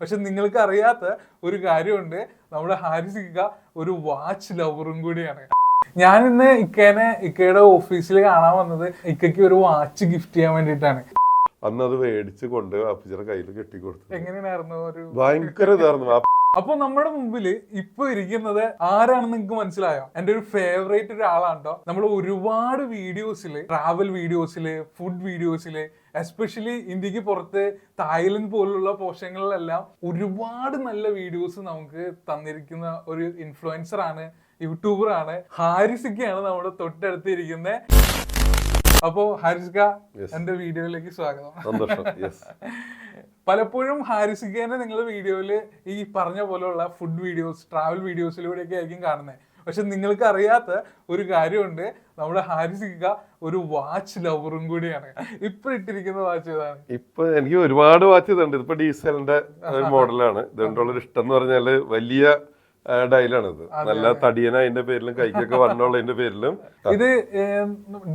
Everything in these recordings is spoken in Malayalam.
പക്ഷെ നിങ്ങൾക്ക് അറിയാത്ത ഒരു കാര്യമുണ്ട്. നമ്മുടെ ഹാരിസിക്ക ഒരു വാച്ച് ലവറും കൂടിയാണ്. ഞാൻ ഇന്ന് ഇക്കേനെ ഇക്കയുടെ ഓഫീസിൽ കാണാൻ വന്നത് ഇക്കയ്ക്ക് ഒരു വാച്ച് ഗിഫ്റ്റ് ചെയ്യാൻ വേണ്ടിയിട്ടാണ്. അന്ന് അത് മേടിച്ച് കൊണ്ട് അപ്പച്ചിയുടെ കയ്യിൽ കെട്ടിക്കൊടുത്തു. എങ്ങനെയായിരുന്നു ഒരു ഭയങ്കര ഇതായിരുന്നു. അപ്പൊ നമ്മുടെ മുമ്പിൽ ഇപ്പൊ ഇരിക്കുന്നത് ആരാണെന്ന് നിങ്ങൾക്ക് മനസ്സിലായോ? എന്റെ ഒരു ഫേവറേറ്റ് ഒരാളാണ് കേട്ടോ നമ്മൾ ഒരുപാട് വീഡിയോസിൽ ട്രാവൽ വീഡിയോസിൽ ഫുഡ് വീഡിയോസിൽ എസ്പെഷ്യലി ഇന്ത്യയ്ക്ക് പുറത്ത് തായ്ലൻഡ് പോലുള്ള പോഷങ്ങളിലെല്ലാം ഒരുപാട് നല്ല വീഡിയോസ് നമുക്ക് തന്നിരിക്കുന്ന ഒരു ഇൻഫ്ലുവൻസർ ആണ് യൂട്യൂബർ ആണ് ഹാരിസിക്കയാണ് നമ്മുടെ തൊട്ടടുത്ത് ഇരിക്കുന്നത് അപ്പോ ഹാരിസിക്ക Yes. എന്റെ വീഡിയോയിലേക്ക് സ്വാഗതം. സന്തോഷം. പലപ്പോഴും ഹാരിസിക്കേനെ നിങ്ങൾ വീഡിയോയിൽ ഈ പറഞ്ഞ പോലെയുള്ള ഫുഡ് വീഡിയോസ് ട്രാവൽ വീഡിയോസിലൂടെയൊക്കെ ആയിരിക്കും കാണുന്നത് പക്ഷെ നിങ്ങൾക്ക് അറിയാത്ത ഒരു കാര്യമുണ്ട്. നമ്മുടെ ഹാരിസിക്ക ഒരു വാച്ച് ലവറും കൂടിയാണ്. ഇപ്പൊ ഇട്ടിരിക്കുന്ന വാച്ച് ഏതാണ്? ഇപ്പൊ എനിക്ക് ഒരുപാട് വാച്ച് ഇതുണ്ട്. ഇതിപ്പോ ഡീസലിന്റെ മോഡലാണ്. ഇതുകൊണ്ടുള്ള ഒരു ഇഷ്ടം എന്ന് പറഞ്ഞാൽ വലിയ ഡയലാണിത് ഇത്. നല്ല തടിയന അതിന്റെ പേരിലും കൈക്കൊക്കെ വണ്ണമുള്ളതിന്റെ പേരിലും. ഇത്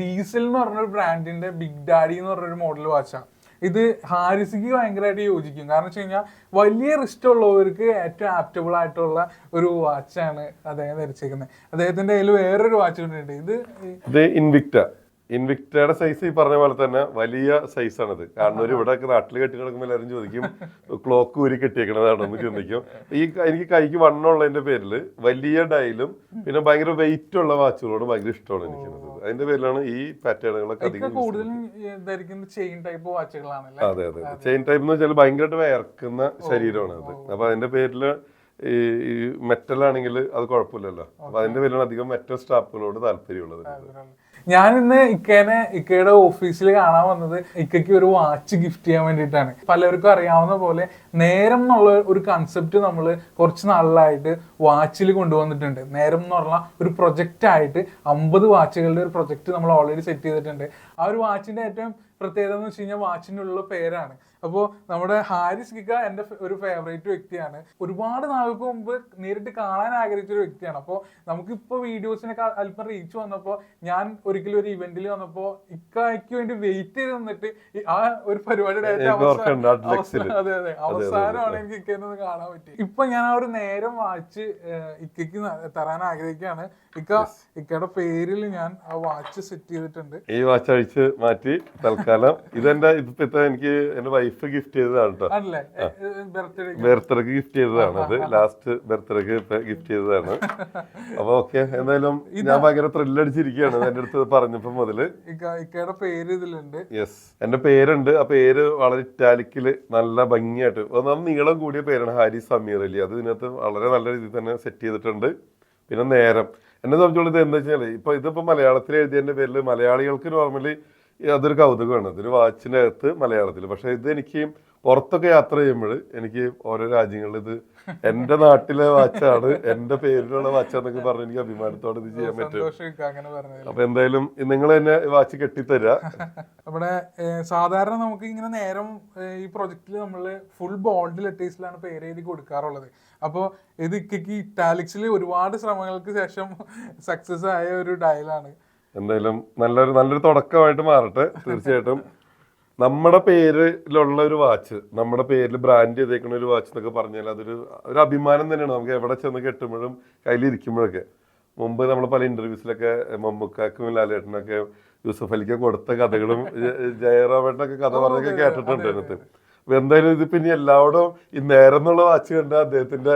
ഡീസൽ എന്ന് പറഞ്ഞൊരു ബ്രാൻഡിന്റെ ബിഗ് ഡാഡി എന്ന് പറഞ്ഞൊരു മോഡൽ വാച്ചാണ് ഇത് ഹാരിസിക്ക് ഭയങ്കരമായിട്ട് യോജിക്കും. കാരണം വെച്ച് കഴിഞ്ഞാൽ വലിയ റിസ്റ്റ് ഉള്ളവർക്ക് ഏറ്റവും ആപ്റ്റബിൾ ആയിട്ടുള്ള ഒരു വാച്ചാണ് അദ്ദേഹം ധരിച്ചേക്കുന്നത്. അദ്ദേഹത്തിന്റെ കയ്യിൽ വേറൊരു വാച്ച് ഉണ്ട്. ഇത് ഈ- ഇൻവിക്റ്റയുടെ സൈസ് ഈ പറഞ്ഞ പോലെ തന്നെ വലിയ സൈസാണിത് കാരണം ഒരു ഇവിടെ നാട്ടിൽ കെട്ടി കിടക്കുമ്പോൾ എല്ലാവരും ചോദിക്കും ക്ലോക്ക് ഊരി കെട്ടിയേക്കണതാണ്? എന്ന് ചിന്തിക്കും ഈ എനിക്ക് കൈക്ക് വണ്ണമുള്ളതിന്റെ പേരിൽ വലിയ ഡയലും പിന്നെ ഭയങ്കര വെയിറ്റ് ഉള്ള വാച്ചുകളോട് ഭയങ്കര ഇഷ്ടമാണ് എനിക്ക് അതിന്റെ പേരിലാണ് ഈ പാറ്റേണുകളൊക്കെ അധികം അതെ അതെ ചെയിൻ ടൈപ്പ് എന്ന് വെച്ചാൽ ഭയങ്കരമായിട്ട് വയർക്കുന്ന ശരീരമാണ് അത്. അപ്പൊ അതിന്റെ പേരിൽ ഈ മെറ്റൽ ആണെങ്കിൽ അത് കുഴപ്പമില്ലല്ലോ. അപ്പൊ അതിന്റെ പേരിലാണ് അധികം മെറ്റൽ സ്റ്റാഫുകളോട് താല്പര്യമുള്ളത്. ഞാൻ ഇന്ന് ഇക്കേനെ ഇക്കയുടെ ഓഫീസിൽ കാണാൻ വന്നത് ഇക്കയ്ക്ക് ഒരു വാച്ച് ഗിഫ്റ്റ് ചെയ്യാൻ വേണ്ടിയിട്ടാണ്. പലർക്കും അറിയാവുന്ന പോലെ നേരം എന്നുള്ള ഒരു കൺസെപ്റ്റ് നമ്മൾ കുറച്ച് നാളിലായിട്ട് വാച്ചിൽ കൊണ്ടുവന്നിട്ടുണ്ട്. നേരം എന്ന് പറഞ്ഞാൽ ഒരു പ്രൊജക്റ്റ് ആയിട്ട് അമ്പത് വാച്ചുകളുടെ ഒരു പ്രൊജക്റ്റ് നമ്മൾ ഓൾറെഡി സെറ്റ് ചെയ്തിട്ടുണ്ട്. ആ ഒരു വാച്ചിന്റെ ഏറ്റവും പ്രത്യേകത എന്ന് വെച്ച് കഴിഞ്ഞാൽ വാച്ചിനുള്ള പേരാണ്. അപ്പോൾ നമ്മുടെ ഹാരിസ് ഗിഗ എന്റെ ഒരു ഫേവറേറ്റ് വ്യക്തിയാണ്. ഒരുപാട് നാൾക്ക് മുമ്പ് നേരിട്ട് കാണാൻ ആഗ്രഹിച്ച ഒരു വ്യക്തിയാണ്. അപ്പോൾ നമുക്കിപ്പോൾ വീഡിയോസിനൊക്കെ അല്പം റീച്ച് വന്നപ്പോൾ ഞാൻ ഒരിക്കലും ഒരു ഇവന്റിൽ വന്നപ്പോൾ ഇക്കായ്ക്ക് വേണ്ടി വെയിറ്റ് ചെയ്ത് നിന്നിട്ട് ആ ഒരു പരിപാടിയുടെ അതെ അതെ. അവസാനമാണ് എനിക്ക് ഇക്കൊന്ന് കാണാൻ പറ്റി ഇപ്പൊ ഞാൻ ആ ഒരു നേരം വാച്ച് ഇക്കയ്ക്ക് തരാൻ ആഗ്രഹിക്കുകയാണ്. ഇക്ക ഇക്കയുടെ പേരിൽ ഞാൻ ആ വാച്ച് സെറ്റ് ചെയ്തിട്ടുണ്ട്. ഈ വാച്ച് അഴിച്ച് മാറ്റി തൽക്കാലം ഇതെന്റെ ഇപ്പത്തെ എനിക്ക് എന്റെ വൈഫ് ഗിഫ്റ്റ് ചെയ്തതാണ് കേട്ടോ ബർത്ത്ഡേക്ക് ഗിഫ്റ്റ് ചെയ്തതാണ്. അത് ലാസ്റ്റ് ബർത്ത്ഡേക്ക് ഗിഫ്റ്റ് ചെയ്തതാണ്. അപ്പൊ ഓക്കെ എന്തായാലും ഞാൻ ഭയങ്കര ത്രില്ലടിച്ചിരിക്കുകയാണ് എന്റെ അടുത്ത് പറഞ്ഞപ്പോ മുതൽ. പേര് ഇതിലുണ്ട്. യെസ് എന്റെ പേരുണ്ട്. ആ പേര് വളരെ ഇറ്റാലിക്കിൽ നല്ല ഭംഗിയായിട്ട്. ഒന്നാമത് നീളം കൂടിയ പേരാണ് ഹാരി സമീർ അലി. അത് ഇതിനകത്ത് വളരെ നല്ല രീതിയിൽ തന്നെ സെറ്റ് ചെയ്തിട്ടുണ്ട്. പിന്നെ നേരം. എന്നെ സംബന്ധിച്ചോളം ഇത് എന്താ വെച്ചാൽ ഇപ്പൊ ഇതിപ്പോ മലയാളത്തിൽ എഴുതിയതിന്റെ പേരിൽ മലയാളികൾക്ക് നോർമലി അതൊരു കൗതുകമാണ്. ഇതൊരു വാച്ചിന്റെ അകത്ത് മലയാളത്തിൽ പക്ഷെ ഇത് എനിക്ക് പുറത്തൊക്കെ യാത്ര ചെയ്യുമ്പോൾ എനിക്ക് ഓരോ രാജ്യങ്ങളിൽ ഇത് എന്റെ നാട്ടിലെ വാച്ചാണ് എന്റെ പേരിലുള്ള വാച്ചാന്നൊക്കെ പറഞ്ഞ് എനിക്ക് അഭിമാനത്തോടെ ഇത് ചെയ്യാൻ പറ്റും. അപ്പൊ എന്തായാലും നിങ്ങൾ തന്നെ വാച്ച് കെട്ടിത്തരാ. നമ്മുടെ സാധാരണ നമുക്ക് ഇങ്ങനെ നേരം ഈ പ്രൊജക്റ്റിൽ നമ്മൾ ഫുൾ ബോൾഡ് ലെറ്റേഴ്സിലാണ് പേര് എഴുതി കൊടുക്കാറുള്ളത്. അപ്പോൾ ഇത് ഇക്കയ്ക്ക് ഇറ്റാലിക്സിൽ ഒരുപാട് ശ്രമങ്ങൾക്ക് ശേഷം സക്സസ് ആയ ഒരു ഡയലാണ് എന്തായാലും നല്ലൊരു നല്ലൊരു തുടക്കമായിട്ട് മാറട്ടെ തീർച്ചയായിട്ടും. നമ്മുടെ പേരിലുള്ള ഒരു വാച്ച് നമ്മുടെ പേരിൽ ബ്രാൻഡ് ചെയ്തേക്കുന്ന ഒരു വാച്ച് എന്നൊക്കെ പറഞ്ഞാൽ അതൊരു ഒരു അഭിമാനം തന്നെയാണ്. നമുക്ക് എവിടെ ചെന്ന് കെട്ടുമ്പോഴും കയ്യിലിരിക്കുമ്പോഴൊക്കെ മുമ്പ് നമ്മൾ പല ഇന്റർവ്യൂസിലൊക്കെ മമ്മൂക്കാക്കും ലാലേട്ടനൊക്കെ യൂസഫ് അലിക്ക് കൊടുത്ത കഥകളും ജയറാമേട്ടനൊക്കെ കഥ പറഞ്ഞൊക്കെ കേട്ടിട്ടുണ്ട് അതിനകത്ത്. അപ്പൊ എന്തായാലും ഇത് പിന്നെ എല്ലാവരും ഈ നേരം എന്നുള്ള വാച്ച് കണ്ട അദ്ദേഹത്തിന്റെ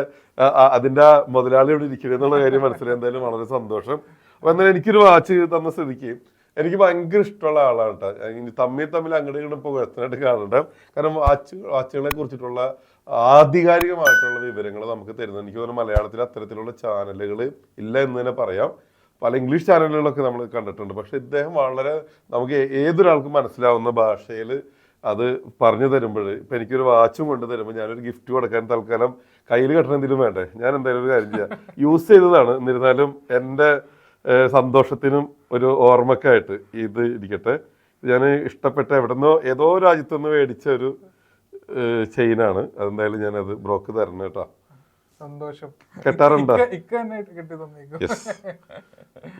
അതിന്റെ മുതലാളി ഇവിടെ ഇരിക്കണെന്നുള്ള കാര്യം മനസ്സിലായി. എന്തായാലും വളരെ സന്തോഷം. അപ്പൊ എന്തായാലും എനിക്കൊരു വാച്ച് തന്ന സ്ഥിതിക്ക് എനിക്ക് ഭയങ്കര ഇഷ്ടമുള്ള ആളാണ് കേട്ടോ. ഇനി തമ്മിൽ തമ്മിൽ അങ്ങോട്ടും ഇങ്ങോട്ടും ഇപ്പോൾ വ്യക്തമായിട്ട് കാണുന്നുണ്ട് കാരണം വാച്ച് വാച്ചുകളെ കുറിച്ചിട്ടുള്ള ആധികാരികമായിട്ടുള്ള വിവരങ്ങൾ നമുക്ക് തരുന്നത് എനിക്ക് തോന്നുന്നു മലയാളത്തിൽ അത്തരത്തിലുള്ള ചാനലുകൾ ഇല്ല എന്ന് തന്നെ പറയാം. പല ഇംഗ്ലീഷ് ചാനലുകളൊക്കെ നമ്മൾ കണ്ടിട്ടുണ്ട്. പക്ഷെ ഇദ്ദേഹം വളരെ നമുക്ക് ഏതൊരാൾക്കും മനസ്സിലാവുന്ന ഭാഷയിൽ അത് പറഞ്ഞു തരുമ്പോൾ ഇപ്പം എനിക്കൊരു വാച്ചും കൊണ്ട് തരുമ്പോൾ ഞാനൊരു ഗിഫ്റ്റ് കൊടുക്കാൻ തൽക്കാലം കയ്യിൽ കെട്ടണം എന്തെങ്കിലും വേണ്ടേ? ഞാൻ എന്തായാലും ഒരു കാര്യം ചെയ്യാം. യൂസ് ചെയ്തതാണ്. എന്നിരുന്നാലും എന്റെ സന്തോഷത്തിനും ഒരു ഓർമ്മക്കായിട്ട് ഇത് ഇരിക്കട്ടെ. ഞാൻ ഇഷ്ടപ്പെട്ട എവിടെന്നോ ഏതോ രാജ്യത്തുനിന്ന് മേടിച്ച ഒരു ചെയിനാണ്. അതെന്തായാലും ഞാനത് ബ്രോക്ക് തരണം കേട്ടോ. സന്തോഷം. കെട്ടാറുണ്ടോ?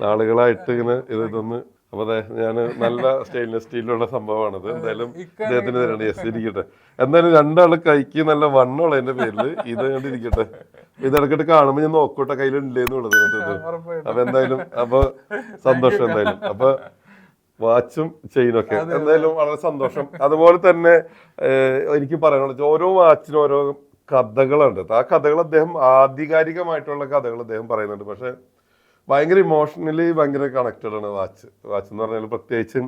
നാളുകളായിട്ട് ഇങ്ങനെ ഇത് ഇതൊന്ന് അപ്പൊ അതെ ഞാൻ നല്ല സ്റ്റെയിൻലെസ് സ്റ്റീലിലുള്ള സംഭവമാണത്. എന്തായാലും അദ്ദേഹത്തിന് ഇദ്ദേഹത്തിന് തരണം യെസ് ഇരിക്കട്ടെ. എന്തായാലും രണ്ടാൾ കൈക്ക് നല്ല വണ്ണമുള്ളതിന്റെ പേരിൽ ഇത് കണ്ട് ഇരിക്കട്ടെ. ഇതെടുക്കിട്ട് കാണുമ്പോൾ ഞാൻ നോക്കൂട്ടെ കയ്യിലുണ്ടേന്ന് ഉള്ളത് അപ്പോൾ അപ്പൊ എന്തായാലും അപ്പൊ സന്തോഷം എന്തായാലും. അപ്പൊ വാച്ചും ചെയിനൊക്കെ എന്തായാലും വളരെ സന്തോഷം. അതുപോലെ തന്നെ എനിക്ക് പറയാനുള്ളത് ഓരോ വാച്ചിനും ഓരോ കഥകളുണ്ട്. ആ കഥകൾ അദ്ദേഹം ആധികാരികമായിട്ടുള്ള കഥകൾ അദ്ദേഹം പറയുന്നുണ്ട്. പക്ഷെ ഭയങ്കര ഇമോഷണലി ഭയങ്കര കണക്റ്റഡ് ആണ് വാച്ച്. വാച്ച് എന്ന് പറഞ്ഞാൽ പ്രത്യേകിച്ചും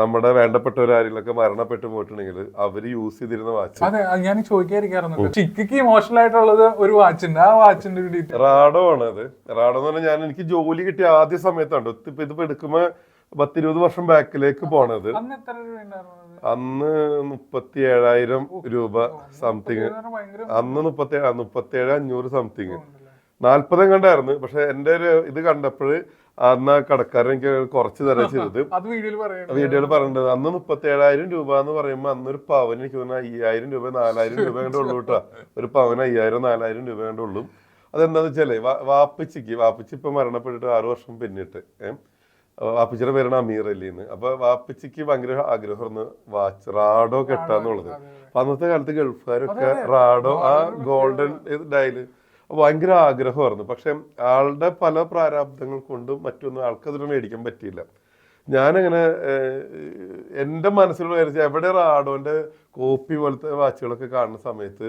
നമ്മുടെ വേണ്ടപ്പെട്ടവരാരെങ്കിലൊക്കെ മരണപ്പെട്ടു പോയിട്ടുണ്ടെങ്കിൽ അവർ യൂസ് ചെയ്തിരുന്ന വാച്ച്. അതെ ഞാൻ ചോദിക്കാതിരിക്കാറുണ്ട്. ചിക്കിക്ക് ഇമോഷണൽ ആയിട്ടുള്ളത് ഒരു വാച്ച് ആ വാച്ചിന്റെ ഒരു റാഡോ ആണ് അത്. റാഡോ എന്ന് പറഞ്ഞാൽ ഞാൻ എനിക്ക് ജോലി കിട്ടിയ ആദ്യ സമയത്താണ്. ഇപ്പൊ ഇതിപ്പോ എടുക്കുമ്പോ പത്തിരുപത് വർഷം ബാക്കിലേക്ക് പോണത്. അന്ന് മുപ്പത്തി ഏഴായിരം രൂപ സംതിങ് അന്ന് മുപ്പത്തി മുപ്പത്തി ഏഴ് അഞ്ഞൂറ് സംതിങ് നാല്പതും കണ്ടായിരുന്നു. പക്ഷെ എന്റെ ഒരു ഇത് കണ്ടപ്പോൾ അന്ന് ആ കടക്കാരൻ എനിക്ക് കുറച്ച് തരാൻ ചെയ്തത് വീഡിയോയിൽ പറയേണ്ടത് അന്ന് മുപ്പത്തി ഏഴായിരം രൂപ എന്ന് പറയുമ്പോൾ അന്ന് ഒരു പവന് എനിക്ക് തോന്നുന്നു അയ്യായിരം രൂപ നാലായിരം രൂപ കണ്ടേ ഉള്ളൂ കേട്ടോ. ഒരു പവന് അയ്യായിരം നാലായിരം രൂപ കണ്ടേ ഉള്ളൂ. അതെന്താന്ന് വെച്ചാലേ വാപ്പിച്ചിക്ക് വാപ്പിച്ച് ഇപ്പൊ മരണപ്പെട്ടിട്ട് ആറു വർഷം പിന്നിട്ട് ഏഹ് വാപ്പച്ചിയുടെ പേരാണ് അമീർ അലിന്ന് അപ്പൊ വാപ്പിച്ചിക്ക് ഭയങ്കര ആഗ്രഹമായിരുന്നു വാച്ച് റാഡോ കെട്ടാന്നുള്ളത്. അപ്പൊ അന്നത്തെ കാലത്ത് ഗൾഫുകാരൊക്കെ റാഡോ ആ ഗോൾഡൻ ഡയൽ ഭയങ്കര ആഗ്രഹമായിരുന്നു. പക്ഷെ ആളുടെ പല പ്രാരാബ്ദങ്ങൾ കൊണ്ടും മറ്റൊന്നും ആൾക്കതിന് മേടിക്കാൻ പറ്റിയില്ല. ഞാനങ്ങനെ എന്റെ മനസ്സിലുള്ള വിചാരിച്ച എവിടെ റാഡോന്റെ കോപ്പി പോലത്തെ വാച്ചുകളൊക്കെ കാണുന്ന സമയത്ത്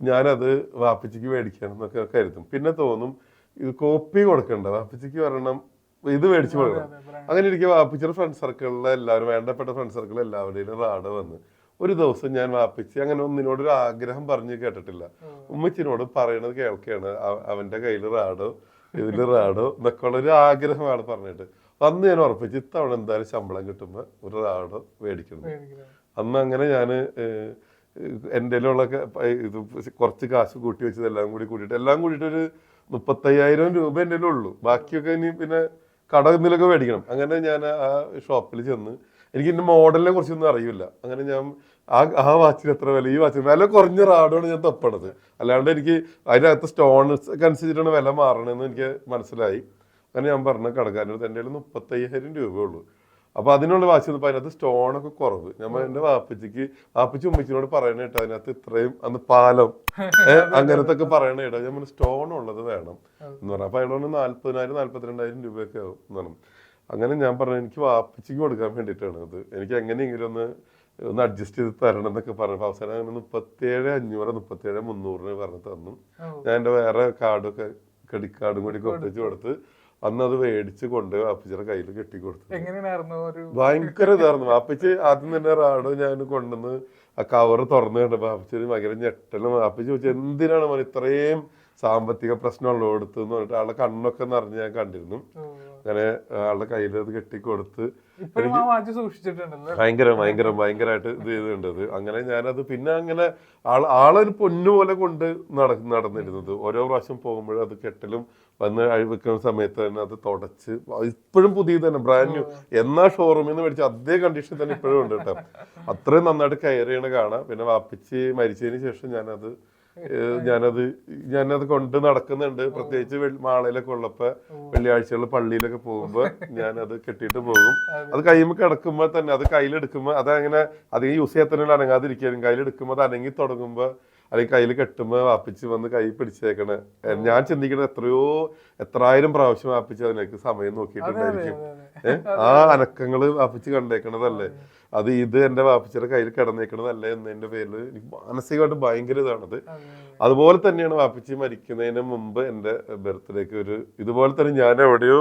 ഞാനത് വാപ്പച്ചിക്ക് മേടിക്കണം എന്നൊക്കെ കരുതും. പിന്നെ തോന്നും ഇത് കോപ്പി കൊടുക്കണ്ട വാപ്പച്ചിക്ക് വരണം ഇത് മേടിച്ചു കൊടുക്കണം. അങ്ങനെ എനിക്ക് വാപ്പിച്ചിയുടെ ഫ്രണ്ട് സർക്കിളിലെ എല്ലാവരും വേണ്ടപ്പെട്ട ഫ്രണ്ട് സർക്കിളിൽ എല്ലാവരുടെയും റാഡ് വന്ന് ഒരു ദിവസം ഞാൻ വാപ്പിച്ച് അങ്ങനെ ഒന്നിനോട് ഒരു ആഗ്രഹം പറഞ്ഞു കേട്ടിട്ടില്ല. ഉമ്മച്ചിനോട് പറയണത് കേൾക്കുകയാണ് അവന്റെ കയ്യിൽ റാഡോ ഇതിൽ റാഡോ എന്നൊക്കെ ഉള്ള ഒരു ആഗ്രഹമാണ് പറഞ്ഞിട്ട്. അന്ന് ഞാൻ ഉറപ്പിച്ച് ഇത്തവണ എന്തായാലും ശമ്പളം കിട്ടുമ്പോ ഒരു റാഡോ മേടിക്കുന്നു അന്ന് അങ്ങനെ ഞാൻ എന്റെ ഉള്ള ഇത് കുറച്ച് കാശ് കൂട്ടി വെച്ചത് എല്ലാം കൂടി കൂട്ടിയിട്ട് എല്ലാം കൂടിയിട്ട് ഒരു മുപ്പത്തയ്യായിരം രൂപ എന്റെ ഉള്ളൂ ബാക്കിയൊക്കെ ഇനി പിന്നെ കട എന്തെങ്കിലുമൊക്കെ മേടിക്കണം. അങ്ങനെ ഞാൻ ആ ഷോപ്പിൽ ചെന്ന് എനിക്ക് ഇതിന്റെ മോഡലിനെ കുറിച്ചൊന്നും അറിയില്ല. അങ്ങനെ ഞാൻ ആ ആ വാച്ചിന് എത്ര വില? ഈ വാച്ചിന് വില കുറഞ്ഞ റാഡാണ് ഞാൻ തപ്പണത്. അല്ലാണ്ട് എനിക്ക് അതിനകത്ത് സ്റ്റോൺസ് ഒക്കെ അനുസരിച്ചിട്ടാണ് വില മാറണമെന്ന് എനിക്ക് മനസ്സിലായി. അങ്ങനെ ഞാൻ പറഞ്ഞ കടക്കാരനടുത്ത് എന്റെ കയ്യിൽ മുപ്പത്തയ്യായിരം രൂപ ഉള്ളൂ. അപ്പോൾ അതിനുള്ള വാച്ച് വന്നപ്പോൾ അതിനകത്ത് സ്റ്റോണൊക്കെ കുറവ്. നമ്മൾ എന്റെ വാപ്പച്ചിക്ക് വാപ്പച്ചി ഉമ്മച്ചിനോട് പറയണ കേട്ടോ അതിനകത്ത് ഇത്രയും അന്ന് പാലം അങ്ങനത്തെ ഒക്കെ പറയണ കേട്ടോ. ഞാൻ സ്റ്റോൺ ഉള്ളത് വേണം. എന്ന് പറഞ്ഞു. അപ്പൊ അയാളോട് നാല്പതിനായിരം നാല്പത്തിരണ്ടായിരം രൂപയൊക്കെ ആവും. എന്ന് പറഞ്ഞു. അങ്ങനെ ഞാൻ പറഞ്ഞു എനിക്ക് വാപ്പച്ചിക്ക് കൊടുക്കാൻ വേണ്ടിയിട്ടാണ് അത്. എനിക്ക് എങ്ങനെയെങ്കിലും ഒന്ന് ഒന്ന് അഡ്ജസ്റ്റ് ചെയ്ത് തരണം എന്നൊക്കെ പറഞ്ഞു. അവസാനം അങ്ങനെ മുപ്പത്തേഴ് അഞ്ഞൂറ് മുപ്പത്തേഴ് മുന്നൂറിന് പറഞ്ഞ് തന്നു. ഞാൻ എന്റെ വേറെ കാർഡൊക്കെ ക്രെഡിറ്റ് കാർഡും കൂടി കൊണ്ടുവച്ച് കൊടുത്ത് അന്ന് അത് മേടിച്ച് കൊണ്ട് വാപ്പച്ചിയുടെ കയ്യിൽ കെട്ടി കൊടുത്തു. ഭയങ്കര ഇതായിരുന്നു. വാപ്പച്ചി ആദ്യം തന്നെ റാഡോ ഞാൻ കൊണ്ടുവന്ന് ആ കവർ തുറന്നു കണ്ടപ്പോ വാപ്പച്ചി ഭയങ്കര ഞെട്ടലും വാപ്പച്ചി ചോദിച്ചു എന്തിനാണ് മോൻ ഇത്രയും സാമ്പത്തിക പ്രശ്നമുള്ള കൊടുത്തു എന്ന് പറഞ്ഞിട്ട് ആളുടെ കണ്ണൊക്കെ നിറഞ്ഞ് ഞാൻ കണ്ടിരുന്നു. അങ്ങനെ ആളുടെ കയ്യിൽ അത് കെട്ടിക്കൊടുത്ത് ഭയങ്കര ഭയങ്കര ഭയങ്കരമായിട്ട് ഇത് ചെയ്തിട്ടുണ്ട് അങ്ങനെ ഞാനത് പിന്നെ അങ്ങനെ ആൾ ആളൊരു പൊന്നു പോലെ കൊണ്ട് നട നടന്നിരുന്നത്. ഓരോ പ്രാവശ്യം പോകുമ്പോഴും അത് കെട്ടലും വന്ന് അഴിവെക്കുന്ന സമയത്ത് തന്നെ അത് തുടച്ച് ഇപ്പോഴും പുതിയത് തന്നെ ബ്രാൻഡ് ന്യൂ എന്നാ ഷോറൂമിൽ നിന്ന് മേടിച്ച അതേ കണ്ടീഷൻ തന്നെ ഇപ്പോഴും ഉണ്ട് കേട്ടോ. അത്രയും നന്നായിട്ട് കയറിയാണ് കാണാം. പിന്നെ വാപ്പിച്ച് മരിച്ചതിന് ശേഷം ഞാനത് ഞാനത് ഞാനത് കൊണ്ട് നടക്കുന്നുണ്ട്. പ്രത്യേകിച്ച് മാളയിലൊക്കെ ഉള്ളപ്പോ വെള്ളിയാഴ്ചകളിൽ പള്ളിയിലൊക്കെ പോകുമ്പോ ഞാനത് കെട്ടിയിട്ട് പോകും. അത് കയ്യുമ്പോ കിടക്കുമ്പോ തന്നെ അത് കയ്യിലെടുക്കുമ്പോ അങ്ങനെ അധികം യൂസ് ചെയ്യാത്തതിനാൽ അനങ്ങാതിരിക്കാനും കയ്യിലെടുക്കുമ്പോ അത് അനങ്ങി തുടങ്ങുമ്പോ അല്ലെങ്കിൽ കയ്യിൽ കെട്ടുമ്പോ വാപ്പിച്ച് വന്ന് കൈ പിടിച്ചേക്കണേ ഞാൻ ചിന്തിക്കണത് എത്രയോ എത്രായിരം പ്രാവശ്യം വാപ്പിച്ച് അതിലേക്ക് സമയം നോക്കിയിട്ടുണ്ടായിരിക്കും. ആ അനക്കങ്ങൾ വാപ്പിച്ച് കണ്ടേക്കണതല്ലേ? അത്. ഇത് എന്റെ വാപ്പിച്ചിയുടെ കയ്യിൽ കിടന്നേക്കണതല്ലേ എന്നതിന്റെ പേരിൽ എനിക്ക് മാനസികമായിട്ട് ഭയങ്കര ഇതാണത്. അതുപോലെ തന്നെയാണ് വാപ്പിച്ചി മരിക്കുന്നതിന് മുമ്പ് എന്റെ ബർത്ത്ഡേക്ക് ഒരു ഇതുപോലെ തന്നെ ഞാൻ എവിടെയോ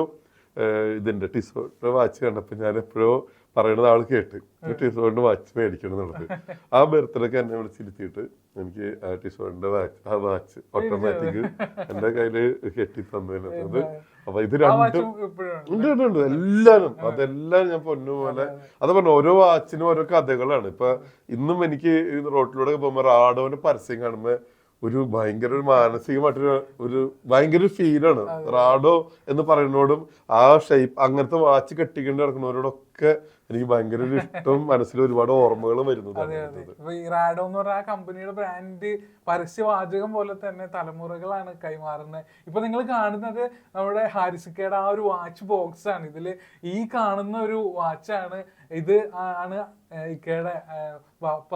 ഇതിന്റെ ടിസോയുടെ വാച്ച് കണ്ടപ്പോൾ ഞാൻ എപ്പോഴോ പറയണത് ആൾ കേട്ട്. ടീസോണിന്റെ വാച്ച് മേടിക്കണം എന്നുള്ളത് ആ ബർത്ത്ഡേക്ക് എന്നെ വിളിച്ചിരുത്തിയിട്ട് എനിക്ക് ആ ടീസോണിന്റെ വാച്ച് ആ വാച്ച് ഓട്ടോമാറ്റിക് എന്റെ കയ്യിൽ കെട്ടി തന്നത് അപ്പൊ ഇത് രണ്ടും വാച്ചും ഇപ്പോഴും ഉണ്ട്. ഉണ്ട് ഉണ്ട് എല്ലാരും അതെല്ലാം ഞാൻ പൊന്നു പോലെ അത്. പറഞ്ഞു ഓരോ വാച്ചിനും ഓരോ കഥകളാണ്. ഇപ്പൊ ഇന്നും എനിക്ക് റോട്ടിലൂടെ പോകുമ്പോ റാഡോന്റെ പരസ്യം കാണുമ്പോ ഒരു ഭയങ്കര ഒരു മാനസികമായിട്ടൊരു ഒരു ഭയങ്കര ഒരു ഫീലാണ് റാഡോ എന്ന് പറയുന്നതോടും ആ ഷേപ്പ് അങ്ങനത്തെ വാച്ച് കെട്ടിക്കൊണ്ട് നടക്കുന്നവരോടൊക്കെ എനിക്ക് ഭയങ്കര ഒരു ഇഷ്ടവും മനസ്സിൽ ഒരുപാട് ഓർമ്മകൾ വരുന്നത് അതെ അതെ. ഈ റാഡോ എന്ന് പറഞ്ഞ ആ കമ്പനിയുടെ ബ്രാൻഡ് പരസ്യവാചകം പോലെ തന്നെ തലമുറകളാണ് കൈമാറുന്നത്. ഇപ്പൊ നിങ്ങൾ കാണുന്നത് നമ്മുടെ ഹാരിസിക്കയുടെ ആ ഒരു വാച്ച് ബോക്സ് ആണ്. ഇതിൽ ഈ കാണുന്ന ഒരു വാച്ചാണ് ഇത് ആണ് ഇക്കയുടെ വാപ്പ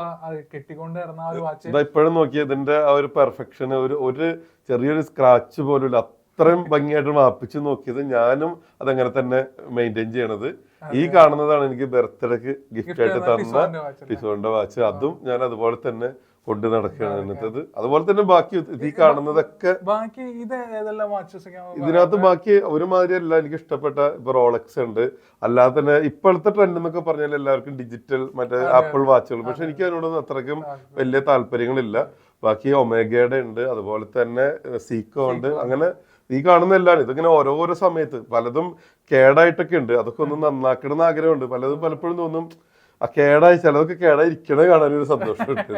കെട്ടിക്കൊണ്ട് ഇറന്ന ആ ഒരു വാച്ച് ഇപ്പോഴും നോക്കിയ ഇതിന്റെ ആ ഒരു പെർഫെക്ഷൻ ഒരു ഒരു ചെറിയൊരു സ്ക്രാച്ച് പോലും അത്രയും ഭംഗിയായിട്ട് മാപ്പിച്ച് നോക്കിയത് ഞാനും അതങ്ങനെ തന്നെ മെയിന്റെയിൻ ചെയ്യണത്. ഈ കാണുന്നതാണ് എനിക്ക് ബർത്ത്ഡേക്ക് ഗിഫ്റ്റ് ആയിട്ട് തന്ന ടിസോന്റെ വാച്ച് അതും ഞാൻ അതുപോലെ തന്നെ കൊണ്ട് നടക്കുകയാണ് എന്നിട്ടത് അതുപോലെ തന്നെ ബാക്കി ഈ കാണുന്നതൊക്കെ ബാക്കി ഇത് ഏതെല്ലാം വാച്ചസ് ഇതിനകത്ത് ബാക്കി ഒരുമാതിരി അല്ല എനിക്ക് ഇഷ്ടപ്പെട്ട ഇപ്പൊ റോളക്സ് ഉണ്ട്. അല്ലാതെ തന്നെ ഇപ്പോഴത്തെ ട്രെൻഡ് എന്നൊക്കെ പറഞ്ഞാൽ എല്ലാവർക്കും ഡിജിറ്റൽ മറ്റേ ആപ്പിൾ വാച്ചുകൾ. പക്ഷെ എനിക്ക് അതിനോടൊന്നും അത്രയ്ക്കും വലിയ താല്പര്യങ്ങളില്ല. ബാക്കി ഒമേഗയുടെ ഉണ്ട്. അതുപോലെ തന്നെ സീക്കോ ഉണ്ട്. അങ്ങനെ ഈ കാണുന്ന എല്ലാം ഇതിങ്ങനെ ഓരോരോ സമയത്ത് പലതും കേടായിട്ടൊക്കെ ഉണ്ട്. അതൊക്കെ ഒന്ന് നന്നാക്കണം എന്ന് ആഗ്രഹമുണ്ട്. പലതും പലപ്പോഴും തോന്നും ആ കേടായി. ചിലതൊക്കെ കേടായി ഇരിക്കണ കാണാൻ ഒരു സന്തോഷമുണ്ട്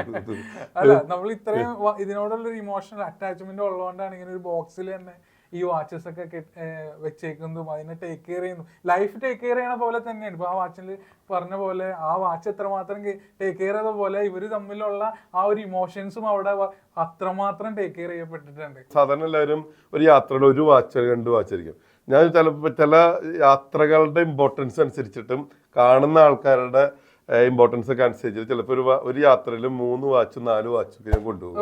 അല്ല നമ്മൾ ഇത്രയും ഇതിനോടുള്ള ഒരു ഇമോഷണൽ അറ്റാച്ച്മെന്റ് ഉള്ളതുകൊണ്ടാണ് ഇങ്ങനെ ഒരു ബോക്സിൽ തന്നെ ഈ വാച്ചസ് ഒക്കെ വെച്ചേക്കുന്നതും അതിനെ ടേക്ക് കെയർ ചെയ്യുന്നു ലൈഫ് ടേക്ക് കെയർ ചെയ്യണ പോലെ തന്നെയാണ്. ഇപ്പൊ ആ വാച്ചിൽ പറഞ്ഞ പോലെ ആ വാച്ച് എത്രമാത്രം ടേക്ക് കെയർ ചെയ്ത പോലെ ഇവർ തമ്മിലുള്ള ആ ഒരു ഇമോഷൻസും അവിടെ അത്രമാത്രം ടേക്ക് കെയർ ചെയ്യപ്പെട്ടിട്ടുണ്ട്. സാധാരണ എല്ലാവരും ഒരു യാത്രയിൽ ഒരു വാച്ച് രണ്ട് വാച്ച് ആയിരിക്കും. ഞാൻ ചിലപ്പോൾ ചില യാത്രകളുടെ ഇമ്പോർട്ടൻസ് അനുസരിച്ചിട്ടും കാണുന്ന ആൾക്കാരുടെ ഇമ്പോർട്ടൻസ് ഒക്കെ അനുസരിച്ചിട്ട് ചിലപ്പോൾ ഒരു ഒരു യാത്രയിൽ മൂന്ന് വാച്ചും നാല് വാച്ചും ഒക്കെ ഞാൻ കൊണ്ടുപോകും.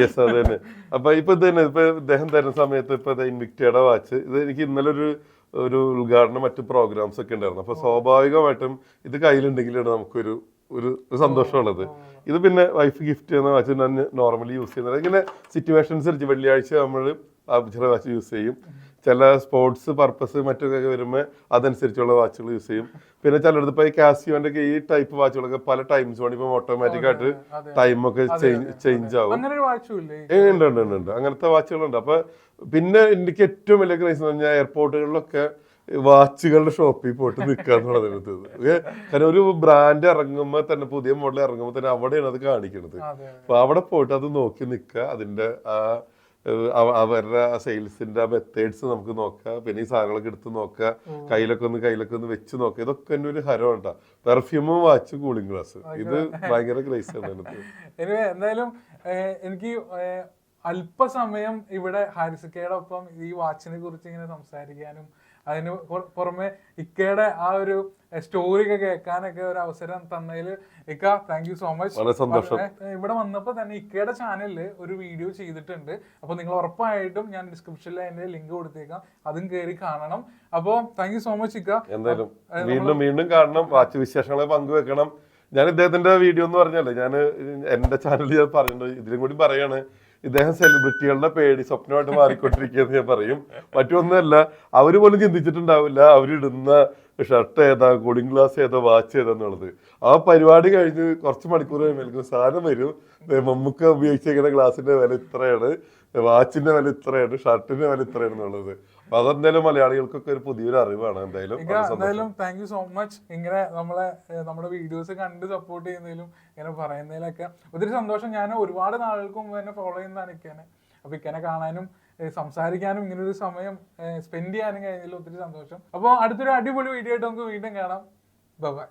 യെസ് അത് തന്നെ. അപ്പൊ ഇപ്പൊ ഇത് തന്നെ ഇപ്പൊ ഇദ്ദേഹം തരുന്ന സമയത്ത് ഇപ്പൊ ഇൻവിക്റ്റയുടെ വാച്ച്. ഇത് എനിക്ക് ഇന്നലെ ഒരു ഒരു ഉദ്ഘാടനം മറ്റു പ്രോഗ്രാംസ് ഒക്കെ ഉണ്ടായിരുന്നു. അപ്പൊ സ്വാഭാവികമായിട്ടും ഇത് കയ്യിലുണ്ടെങ്കിലാണ് നമുക്കൊരു ഒരു ഒരു സന്തോഷമുള്ളത് ഇത് പിന്നെ വൈഫ് ഗിഫ്റ്റ് ചെയ്യുന്ന വാച്ച് ഞാൻ നോർമലി യൂസ് ചെയ്യുന്നത്. ഇങ്ങനെ സിറ്റുവേഷൻ അനുസരിച്ച് വെള്ളിയാഴ്ച നമ്മൾ ചില വാച്ച് യൂസ് ചെയ്യും. ചില സ്പോർട്സ് പർപ്പസ് മറ്റൊക്കെ വരുമ്പോൾ അതനുസരിച്ചുള്ള വാച്ചുകൾ യൂസ് ചെയ്യും. പിന്നെ ചിലടത്ത് ഇപ്പോൾ ഈ കാസിയോന്റെ ഒക്കെ ഈ ടൈപ്പ് വാച്ചുകളൊക്കെ പല ടൈംസ് വേണ്ടി ഇപ്പം ഓട്ടോമാറ്റിക് ആയിട്ട് ടൈമൊക്കെ ചേഞ്ച് ആവും. ഉണ്ട് ഉണ്ട് ഉണ്ട് അങ്ങനത്തെ വാച്ചുകളുണ്ട് അപ്പൊ പിന്നെ എനിക്ക് ഏറ്റവും വലിയ ക്രൈസ് എന്ന് പറഞ്ഞാൽ എയർപോർട്ടുകളിലൊക്കെ വാച്ചുകളുടെ ഷോപ്പിൽ പോയിട്ട് നിൽക്കുക എന്നുള്ളത് കാരണം ഒരു ബ്രാൻഡ് ഇറങ്ങുമ്പോൾ തന്നെ പുതിയ മോഡൽ ഇറങ്ങുമ്പോൾ തന്നെ അവിടെയാണ് അത് കാണിക്കുന്നത് അപ്പൊ അവിടെ പോയിട്ട് അത് നോക്കി നിൽക്കുക അതിന്റെ ആ അവരുടെ ആ സെയിൽസിന്റെ ആ മെത്തേഡ്സ് നമുക്ക് നോക്കാം പിന്നെ ഈ സാധനങ്ങളൊക്കെ എടുത്ത് നോക്കുക കയ്യിലൊക്കെ ഒന്ന് കയ്യിലൊക്കെ ഒന്ന് വെച്ച് നോക്കുക ഇതൊക്കെ തന്നെ ഒരു ഹരമുണ്ടാ പെർഫ്യൂമും വാച്ച് കൂളിംഗ് ഗ്ലാസ് ഇത് ഭയങ്കര ക്രൈസ് ആണ് എന്തായാലും എനിക്ക് അല്പസമയം ഇവിടെ ഹാരിസിക്കയുടെ ഒപ്പം ഈ വാച്ചിനെ കുറിച്ച് ഇങ്ങനെ സംസാരിക്കാനും അതിന് പുറ- പുറമെ ഇക്കയുടെ ആ ഒരു സ്റ്റോറി ഒക്കെ കേൾക്കാനൊക്കെ ഒരു അവസരം തന്നതിൽ ഇക്ക താങ്ക് യു സോ മച്ച് വളരെ സന്തോഷം. ഇവിടെ വന്നപ്പോൾ തന്നെ ഇക്കയുടെ ചാനലിൽ ഒരു വീഡിയോ ചെയ്തിട്ടുണ്ട്. അപ്പോൾ നിങ്ങൾ ഉറപ്പായിട്ടും ഞാൻ ഡിസ്ക്രിപ്ഷനിൽ അതിന്റെ ലിങ്ക് കൊടുത്തേക്കാം. അതും കയറി കാണണം. അപ്പോൾ താങ്ക് യു സോ മച്ച് ഇക്ക. എന്തായാലും വീണ്ടും വീണ്ടും കാണണം. വാച്ച് വിശേഷങ്ങളെ പങ്കുവെക്കണം. ഞാൻ ഇദ്ദേഹത്തിന്റെ വീഡിയോ എന്ന് പറഞ്ഞല്ലേ? ഞാൻ എന്റെ ചാനലിൽ ഞാൻ പറഞ്ഞിട്ടുണ്ട്. ഇതിലും കൂടി പറയാണ്. ഇദ്ദേഹം സെലിബ്രിറ്റികളുടെ പേടി സ്വപ്നമായിട്ട് മാറിക്കൊണ്ടിരിക്കുകയെന്ന് ഞാൻ പറയും. മറ്റൊന്നുമല്ല അവർ പോലും ചിന്തിച്ചിട്ടുണ്ടാവില്ല അവരിടുന്ന ഷർട്ട് ഏതാ കൂളിംഗ് ഗ്ലാസ് ഏതാ വാച്ച് ഏതാന്നുള്ളത് ആ പരിപാടി കഴിഞ്ഞ് കുറച്ച് മണിക്കൂർ കഴിയുമ്പോൾ സാധനം വരും. മമ്മൂക്ക ഉപയോഗിച്ചിരിക്കുന്ന ഗ്ലാസിന്റെ വില ഇത്രയാണ് വാച്ചിന്റെ വില ഇത്രയാണ് ഷർട്ടിന്റെ വില ഇത്രയാണ് എന്നുള്ളത്. അപ്പൊ അതെന്തായാലും മലയാളികൾക്കൊക്കെ ഒരു പുതിയൊരു അറിവാണ്. എന്തായാലും താങ്ക് യു സോ മച്ച് ഇങ്ങനെ നമ്മളെ നമ്മുടെ വീഡിയോസ് കണ്ട് സപ്പോർട്ട് ചെയ്യുന്നതിലും ഇങ്ങനെ പറയുന്നതിലൊക്കെ ഒത്തിരി സന്തോഷം. ഞാൻ ഒരുപാട് നാളുകൾക്ക് മുമ്പ് തന്നെ ഫോളോ ചെയ്യുന്നതാണ് ഇക്കനെ. അപ്പൊ ഇക്കനെ കാണാനും സംസാരിക്കാനും ഇങ്ങനെ ഒരു സമയം സ്പെൻഡ് ചെയ്യാനും കഴിഞ്ഞതിൽ ഒത്തിരി സന്തോഷം. അപ്പോൾ അടുത്തൊരു അടിപൊളി വീഡിയോ ആയിട്ട് നമുക്ക് വീണ്ടും കാണാം. ബൈ